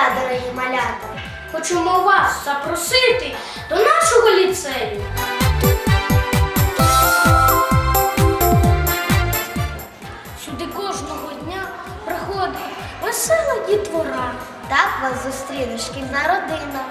свята, дорогі малята. Хочемо вас запросити до нашого ліцею. Сюди кожного дня приходить весела дітвора. Так вас зустріне шкільна родина.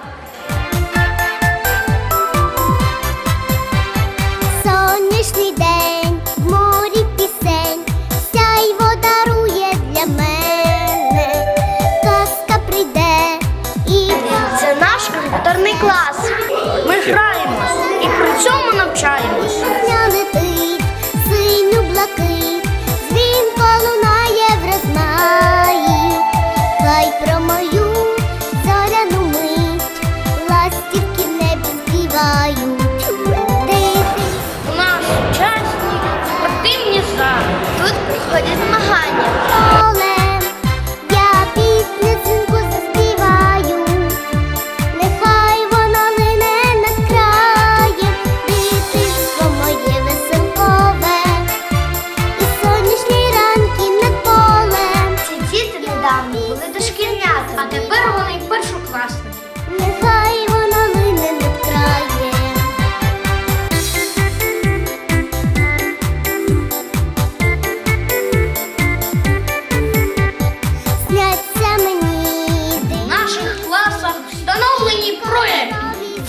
недавно були дошкільнята, а тепер вони першокласники. Нехай вона мине не вкрає. Сняться мені. В наших класах встановлені проєкти.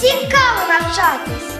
Цікаво навчатись.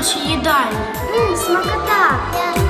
нашій їдальні. Смакота.